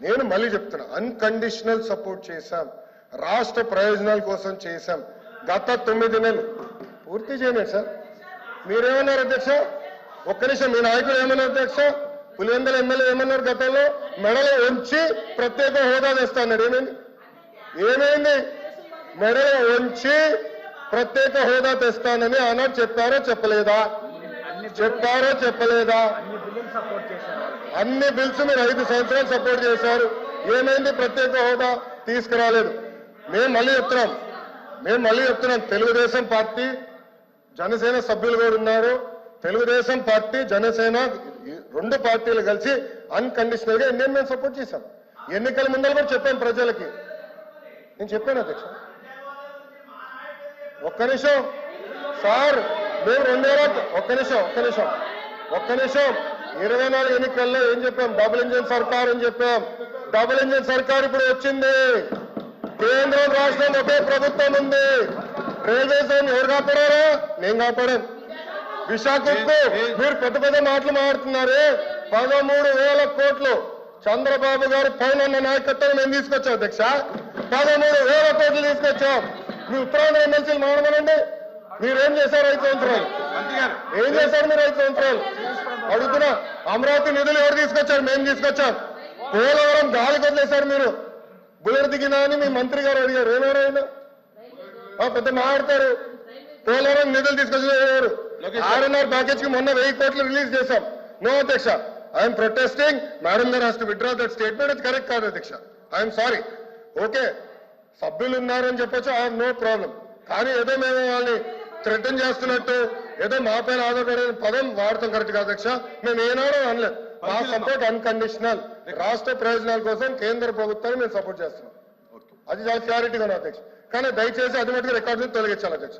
నేను మళ్ళీ చెప్తున్నా అన్కండిషనల్ సపోర్ట్ చేశాం రాష్ట్ర ప్రయోజనాల కోసం చేశాం. గత తొమ్మిది నెలలు. పూర్తి చేయలేదు సార్. మీరేమన్నారు అధ్యక్ష? ఒక్క నిమిషం మీ నాయకులు ఏమన్నారు అధ్యక్ష? పులివెందల ఎమ్మెల్యే ఏమన్నారు గతంలో? మెడలో ఉంచి ప్రత్యేక హోదా తెస్తాన్నారు ఏమైంది? ఏమైంది? మెడలో ఉంచి ప్రత్యేక హోదా తెస్తానని ఆనాడు చెప్పారో చెప్పలేదా? చెప్పారో చెప్పలేదా? అన్ని బిల్స్ మీరు ఐదు సంవత్సరాలు సపోర్ట్ చేశారు. ఏమైంది? ప్రత్యేక హోదా తీసుకురాలేదు. మేము మళ్ళీ చెప్తున్నాం. మేము మళ్ళీ చెప్తున్నాం. తెలుగుదేశం పార్టీ జనసేన సభ్యులు కూడా ఉన్నారు. తెలుగుదేశం పార్టీ జనసేన రెండు పార్టీలు కలిసి అన్కండిషనల్గా ఇండియన్ మేము సపోర్ట్ చేశాం. ఎన్నికల ముందర కూడా చెప్పాను ప్రజలకి. నేను చెప్పాను అధ్యక్ష. ఒక్క నిమిషం. సార్ మేము రెండేళ్ళ ఒక్క నిమిషం ఒక్క నిమిషం. ఒక్క నిమిషం. ఇరవై నాలుగు ఎన్నికల్లో ఏం చెప్పాం? డబుల్ ఇంజిన్ సర్కార్ అని చెప్పాం. డబుల్ ఇంజిన్ సర్కార్ ఇప్పుడు వచ్చింది. కేంద్రం రాష్ట్రం ఒకే ప్రభుత్వం ఉంది. రైల్వే జోన్ ఎవరు కాపాడారా? నేను కాపాడాను. విశాఖకు మీరు పెద్ద పెద్ద మాటలు మాట్లాడుతున్నారు. పదమూడు వేల కోట్లు చంద్రబాబు గారు పైన నాయకత్వం మేము తీసుకొచ్చాం అధ్యక్ష. పదమూడు వేల కోట్లు తీసుకొచ్చాం. మీ ఉత్తరాంధ్ర ఎమ్మెల్సీలు మాట్లాడండి మీరేం చేశారు ఐదు సంవత్సరాలు ఏం చేశారు మీరు ఐదు సంవత్సరాలు? అడుగుతున్నా. అమరావతి నిధులు ఎవరు తీసుకొచ్చారు? మేము తీసుకొచ్చాం. పోలవరం గాలి వదిలేశారు మీరు. బుల్లెట్ దిగినా అని మీ మంత్రి గారు అడిగారు. ఆ, పెద్ద మాట్లాడతారు. పోలవరం నిధులు తీసుకొచ్చారు ఆర్ఎన్ఆర్ ప్యాకేజ్కి మొన్న వెయ్యి కోట్లు రిలీజ్ చేశాం. నో అధ్యక్ష. I'm protesting. మేడం గారు has to withdraw that statement అది కరెక్ట్ కాదు అధ్యక్ష. I'm sorry. ఓకే. సభ్యులు ఉన్నారని చెప్పొచ్చు. ఐఎమ్ నో ప్రాబ్లం కానీ ఏదో మేము వాళ్ళని థ్రెటన్ చేస్తున్నట్టు ఏదో మా పైన ఆధారపడే పదం వాడతాం కరెక్ట్ కాదు అధ్యక్ష. మేము ఏనాడో అనలేదు మా సపోర్ట్ అన్కండిషనల్ రాష్ట్ర ప్రయోజనాల కోసం కేంద్ర ప్రభుత్వాన్ని మేము సపోర్ట్ చేస్తున్నాం. అది చాలా క్లారిటీగా ఉంది అధ్యక్ష. కానీ దయచేసి అది మటుకు రికార్డు తొలగించాలి అధ్యక్ష.